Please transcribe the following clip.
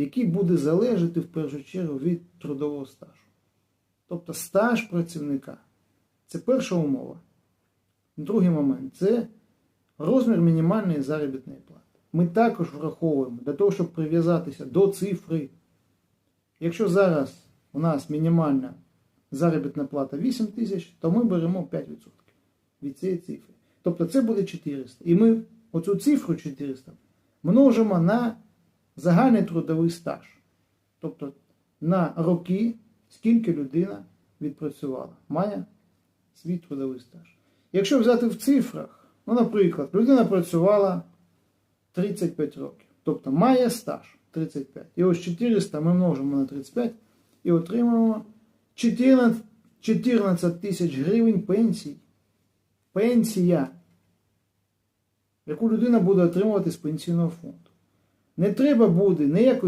який буде залежати в першу чергу від трудового стажу. Тобто стаж працівника. Це перша умова. Другий момент це розмір мінімальної заробітної плати. Ми також враховуємо для того, щоб прив'язатися до цифри. Якщо зараз у нас мінімальна заробітна плата 8 тисяч, то ми беремо 5% від цієї цифри. Тобто це буде 400. І ми оцю цифру 400 множимо на загальний трудовий стаж. Тобто на роки, скільки людина відпрацювала, має свій трудовий стаж. Якщо взяти в цифрах, ну, наприклад, людина працювала 35 років, тобто має стаж 35. І ось 400 ми множимо на 35 і отримуємо 14, 14 тисяч гривень пенсій. Пенсія, яку людина буде отримувати з пенсійного фонду. Не треба буде ніякої